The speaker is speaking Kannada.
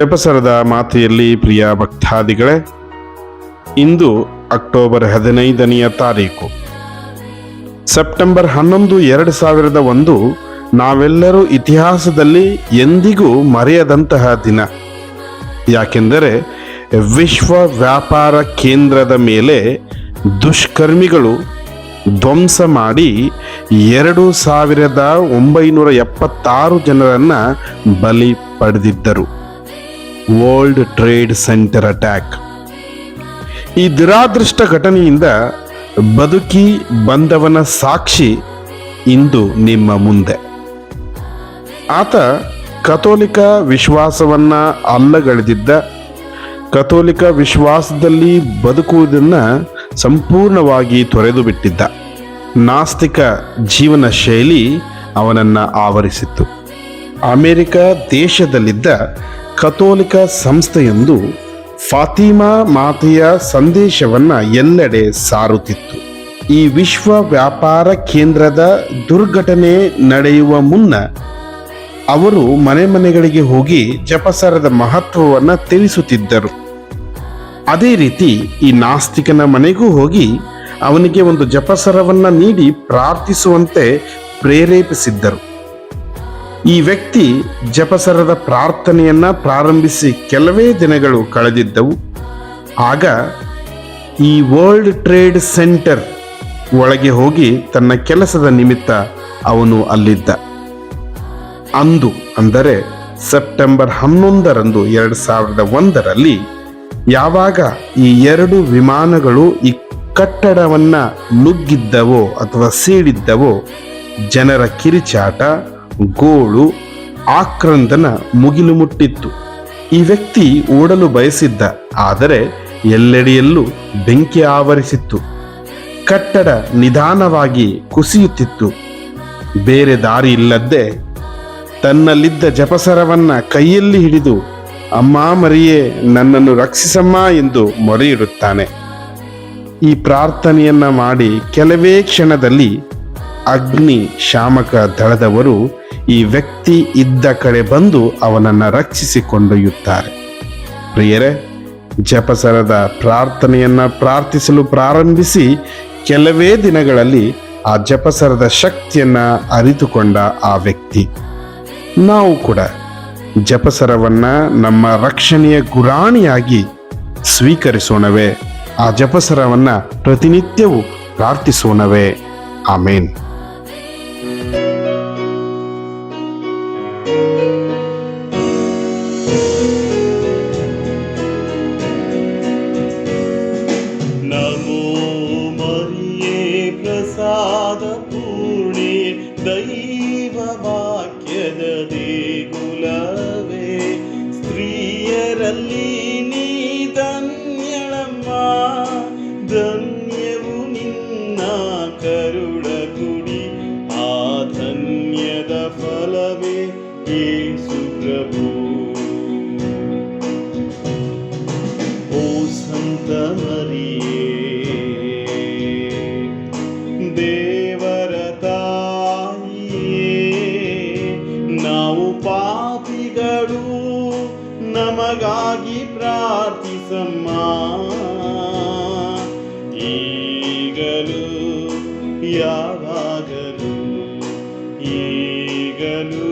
ಜಪಸರದ ಮಾತೆಯಲ್ಲಿ ಪ್ರಿಯ ಭಕ್ತಾದಿಗಳೇ, ಇಂದು ಅಕ್ಟೋಬರ್ ಹದಿನೈದನೆಯ ತಾರೀಕು. ಸೆಪ್ಟೆಂಬರ್ ಹನ್ನೊಂದು ಎರಡು ಸಾವಿರದ ಒಂದು ನಾವೆಲ್ಲರೂ ಇತಿಹಾಸದಲ್ಲಿ ಎಂದಿಗೂ ಮರೆಯದಂತಹ ದಿನ. ಯಾಕೆಂದರೆ ವಿಶ್ವ ವ್ಯಾಪಾರ ಕೇಂದ್ರದ ಮೇಲೆ ದುಷ್ಕರ್ಮಿಗಳು ಧ್ವಂಸ ಮಾಡಿ ಎರಡು ಸಾವಿರದ ಒಂಬೈನೂರ ಎಪ್ಪತ್ತಾರು ಜನರನ್ನು ಬಲಿ ಪಡೆದಿದ್ದರು. ವರ್ಲ್ಡ್ ಟ್ರೇಡ್ ಸೆಂಟರ್ ಅಟ್ಯಾಕ್ ಈ ದುರಾದೃಷ್ಟ ಘಟನೆಯಿಂದ ಬದುಕಿ ಬಂದವನ ಸಾಕ್ಷಿ ಇಂದು ನಿಮ್ಮ ಮುಂದೆ. ಆತ ಕಥೋಲಿಕ ವಿಶ್ವಾಸವನ್ನ ಅಲ್ಲಗಳೆದಿದ್ದ, ಕಥೋಲಿಕ ವಿಶ್ವಾಸದಲ್ಲಿ ಬದುಕುವುದನ್ನ ಸಂಪೂರ್ಣವಾಗಿ ತೊರೆದು ಬಿಟ್ಟಿದ್ದ ನಾಸ್ತಿಕ ಜೀವನ ಶೈಲಿ ಅವನನ್ನ ಆವರಿಸಿತ್ತು. ಅಮೆರಿಕ ದೇಶದಲ್ಲಿದ್ದ ಕಥೋಲಿಕ ಸಂಸ್ಥೆಯೊಂದು ಫಾತಿಮಾ ಮಾತೆಯ ಸಂದೇಶವನ್ನ ಎಲ್ಲೆಡೆ ಸಾರುತ್ತಿತ್ತು. ಈ ವಿಶ್ವ ವ್ಯಾಪಾರ ಕೇಂದ್ರದ ದುರ್ಘಟನೆ ನಡೆಯುವ ಮುನ್ನ ಅವರು ಮನೆ ಮನೆಗಳಿಗೆ ಹೋಗಿ ಜಪಸರದ ಮಹತ್ವವನ್ನ ತಿಳಿಸುತ್ತಿದ್ದರು. ಅದೇ ರೀತಿ ಈ ನಾಸ್ತಿಕನ ಮನೆಗೂ ಹೋಗಿ ಅವನಿಗೆ ಒಂದು ಜಪಸರವನ್ನ ನೀಡಿ ಪ್ರಾರ್ಥಿಸುವಂತೆ ಪ್ರೇರೇಪಿಸಿದ್ದರು. ಈ ವ್ಯಕ್ತಿ ಜಪಸರದ ಪ್ರಾರ್ಥನೆಯನ್ನ ಪ್ರಾರಂಭಿಸಿ ಕೆಲವೇ ದಿನಗಳು ಕಳೆದಿದ್ದವು. ಆಗ ಈ ವರ್ಲ್ಡ್ ಟ್ರೇಡ್ ಸೆಂಟರ್ ಒಳಗೆ ಹೋಗಿ ತನ್ನ ಕೆಲಸದ ನಿಮಿತ್ತ ಅವನು ಅಲ್ಲಿದ್ದ. ಅಂದು ಅಂದರೆ ಸೆಪ್ಟೆಂಬರ್ ಹನ್ನೊಂದರಂದು ಎರಡು ಸಾವಿರದ ಒಂದರಲ್ಲಿ ಯಾವಾಗ ಈ ಎರಡು ವಿಮಾನಗಳು ಈ ಕಟ್ಟಡವನ್ನು ನುಗ್ಗಿದ್ದವೋ ಅಥವಾ ಸೀಳಿದ್ದವೋ ಜನರ ಕಿರಿಚಾಟ ಗೋಳು, ಆಕ್ರಂದನ ಮುಗಿಲು ಮುಟ್ಟಿತ್ತು ಈ ವ್ಯಕ್ತಿ ಓಡಲು ಬಯಸಿದ್ದ, ಆದರೆ ಎಲ್ಲೆಡೆಯಲ್ಲೂ ಬೆಂಕಿ ಆವರಿಸಿತ್ತು. ಕಟ್ಟಡ ನಿಧಾನವಾಗಿ ಕುಸಿಯುತ್ತಿತ್ತು. ಬೇರೆ ದಾರಿ ಇಲ್ಲದ್ದೇ ತನ್ನಲ್ಲಿದ್ದ ಜಪಸರವನ್ನ ಕೈಯಲ್ಲಿ ಹಿಡಿದು, ಅಮ್ಮ ಮರಿಯೇ, ನನ್ನನ್ನು ರಕ್ಷಿಸಮ್ಮ ಎಂದು ಮೊರೆಯಿಡುತ್ತಾನೆ. ಈ ಪ್ರಾರ್ಥನೆಯನ್ನ ಮಾಡಿ ಕೆಲವೇ ಕ್ಷಣದಲ್ಲಿ ಅಗ್ನಿ, ಶಾಮಕ ದಳದವರು ಈ ವ್ಯಕ್ತಿ ಇದ್ದ ಕಡೆ ಬಂದು ಅವನನ್ನ ರಕ್ಷಿಸಿಕೊಂಡೊಯ್ಯುತ್ತಾರೆ ಪ್ರಿಯರೇ, ಜಪಸರದ ಪ್ರಾರ್ಥನೆಯನ್ನು ಪ್ರಾರ್ಥಿಸಲು ಪ್ರಾರಂಭಿಸಿ ಕೆಲವೇ ದಿನಗಳಲ್ಲಿ ಆ ಜಪಸರದ ಶಕ್ತಿಯನ್ನ ಅರಿತುಕೊಂಡ ಆ ವ್ಯಕ್ತಿ. ನಾವು ಕೂಡ ಜಪಸರವನ್ನ ನಮ್ಮ ರಕ್ಷಣೆಯ ಗುರಾಣಿಯಾಗಿ ಸ್ವೀಕರಿಸೋಣವೇ. ಆ ಜಪಸರವನ್ನ ಪ್ರತಿನಿತ್ಯವೂ ಪ್ರಾರ್ಥಿಸೋಣವೇ. ಆಮೇನ್. ದೈವ ವಾಕ್ಯದ ದೇಗುಲವೇ ಸ್ತ್ರೀಯರಲ್ಲಿ ನೀ ಧನ್ಯಳಮ್ಮ, ಧನ್ಯವು ನಿನ್ನ ಕರುಡ ಗುಡಿ ಆ ಧನ್ಯದ ಫಲವೇ ಯೇಸು ಪ್ರಭು. ಓ ಸಂತ ప్రార్థిసమ్మా ఈగలు యావాగలు ఈగలు